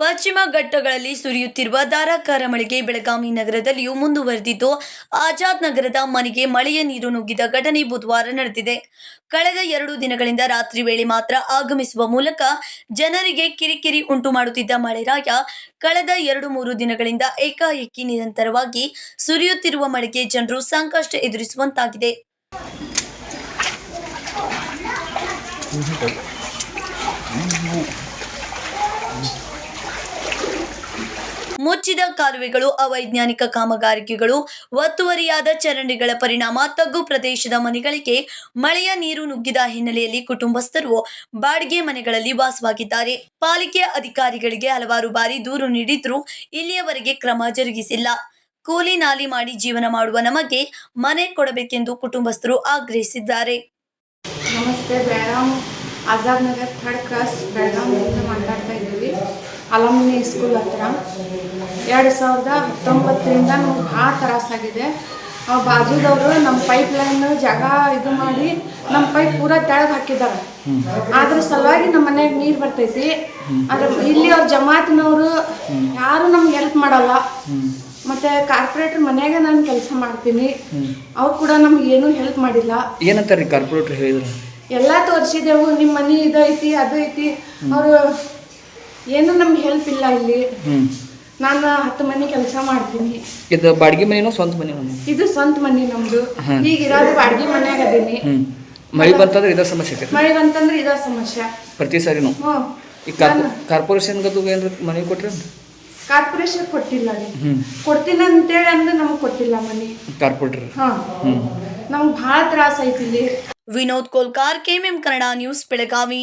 ಪಶ್ಚಿಮ ಘಟ್ಟಗಳಲ್ಲಿ ಸುರಿಯುತ್ತಿರುವ ಧಾರಾಕಾರ ಮಳೆಗೆ ಬೆಳಗಾವಿ ನಗರದಲ್ಲಿಯೂ ಮುಂದುವರೆದಿದ್ದು, ಆಜಾದ್ ನಗರದ ಮನೆಗೆ ಮಳೆಯ ನೀರು ನುಗ್ಗಿದ ಘಟನೆ ಬುಧವಾರ ನಡೆದಿದೆ. ಕಳೆದ ಎರಡು ದಿನಗಳಿಂದ ರಾತ್ರಿ ವೇಳೆ ಮಾತ್ರ ಆಗಮಿಸುವ ಮೂಲಕ ಜನರಿಗೆ ಕಿರಿಕಿರಿ ಉಂಟು ಮಾಡುತ್ತಿದ್ದ ಮಳೆರಾಯ ಕಳೆದ ಎರಡು ಮೂರು ದಿನಗಳಿಂದ ಏಕಾಏಕಿ ನಿರಂತರವಾಗಿ ಸುರಿಯುತ್ತಿರುವ ಮಳೆಗೆ ಜನರು ಸಂಕಷ್ಟ ಎದುರಿಸುವಂತಾಗಿದೆ. ಮುಚ್ಚಿದ ಕಾಲುವೆಗಳು, ಅವೈಜ್ಞಾನಿಕ ಕಾಮಗಾರಿಕೆಗಳು, ಒತ್ತುವರಿಯಾದ ಚರಂಡಿಗಳ ಪರಿಣಾಮ, ತಗ್ಗು ಪ್ರದೇಶದ ಮನೆಗಳಿಗೆ ಮಳೆಯ ನೀರು ನುಗ್ಗಿದ ಹಿನ್ನೆಲೆಯಲ್ಲಿ ಕುಟುಂಬಸ್ಥರು ಬಾಡಿಗೆ ಮನೆಗಳಲ್ಲಿ ವಾಸವಾಗಿದ್ದಾರೆ. ಪಾಲಿಕೆ ಅಧಿಕಾರಿಗಳಿಗೆ ಹಲವಾರು ಬಾರಿ ದೂರು ನೀಡಿದ್ರೂ ಇಲ್ಲಿಯವರೆಗೆ ಕ್ರಮ ಜರುಗಿಸಿಲ್ಲ. ಕೂಲಿ ನಾಲಿ ಮಾಡಿ ಜೀವನ ಮಾಡುವ ನಮಗೆ ಮನೆ ಕೊಡಬೇಕೆಂದು ಕುಟುಂಬಸ್ಥರು ಆಗ್ರಹಿಸಿದ್ದಾರೆ. ನಮಸ್ತೆ ಬೆಳಗಾಂ ಆಜಾದ್ ನಗರ್ ಥರ್ಡ್ ಕ್ರಾಸ್ ಬೆಳಗಾಂ ಮಾತಾಡ್ತಾ ಇದ್ದೀವಿ. ಅಲಮ್ನಿ ಸ್ಕೂಲ್ ಹತ್ರ. ಎರಡು ಸಾವಿರದ ಹತ್ತೊಂಬತ್ತರಿಂದ ನಮ್ಗೆ ಭಾಳ ತ್ರಾಸಾಗಿದೆ. ಆ ಬಾಜುದವರು ನಮ್ಮ ಪೈಪ್ ಲೈನ್ ಜಾಗ ಇದು ಮಾಡಿ ನಮ್ಮ ಪೈಪ್ ಪೂರ ತೆಳಗೆ ಹಾಕಿದ್ದಾರೆ. ಅದ್ರ ಸಲುವಾಗಿ ನಮ್ಮ ಮನೆಗೆ ನೀರು ಬರ್ತೈತಿ. ಆದ್ರೆ ಇಲ್ಲಿ ಅವ್ರ ಜಮಾತಿನವರು ಯಾರು ನಮ್ಗೆ ಹೆಲ್ಪ್ ಮಾಡಲ್ಲ. ಮತ್ತೆ ಕಾರ್ಪೊರೇಟರ್ ಮನೆಗೆ ನಾನು ಕೆಲಸ ಮಾಡ್ತೀನಿ. ಅವ್ರು ಕೂಡ ನಮ್ಗೆ ಏನೂ ಹೆಲ್ಪ್ ಮಾಡಿಲ್ಲ. ಏನಂತಾರೆ ಕಾರ್ಪೊರೇಟರ್ ಹೇಳಿದ್ರು? ಎಲ್ಲ ತೋರಿಸಿದೆವು ನಿಮ್ಮ ಮನೆ ಇದೈತಿ ಅದು ಐತಿ. ಅವರು ಏನು ನಮ್ಗೆ ಹೆಲ್ಪ್ ಇಲ್ಲ ಇಲ್ಲಿ. ನಾನು ಹತ್ತು ಮನೆ ಕೆಲಸ ಮಾಡ್ತೀನಿ. ಇದು ಬಾಡಿಗೆ ಮನೆನೋ ಸ್ವಂತ ಮನೆ ಮನೆ? ಇದು ಸ್ವಂತ ಮನೆ ನಮ್ದು. ಈಗ ಇರೋದು ಬಾಡಿಗೆ ಮನ್ಯಾಗ ಅದೀನಿ. ಮಳಿ ಬಂತಂದ್ರೆ ಇದ ಸಮಸ್ಯೆ ಐತೆ ಮಳೆ ಬಂತಂದ್ರೆ ಇದ ಸಮಸ್ಯೆ. ಪ್ರತಿ ಸಾರಿನು? ಈ ಕಾರ್ಪೊರೇಷನ್ ಕಾರ್ಪೊರೇಷನ್ಗದು ಏನ್ರ ಮನೆ ಕೊಟ್ರಿ ಕಾರ್ಪೊರೇಷನ್ ಕೊಟ್ಟಿಲ್ಲ ರೀ. ಕೊಡ್ತೀನಿ ಅಂತೇಳಿ ಅಂದ್ರೆ ನಮ್ಗೆ ಕೊಟ್ಟಿಲ್ಲ ಮನೆ. ಕಾರ್ಪೊರೇಟರ್? ಹಾ. ನಮ್ಗೆ ಭಾಳ ತ್ರಾಸ ಐತಿ ಇಲ್ಲಿ. Vinod Kolkar KMM Kannada news Belagavi.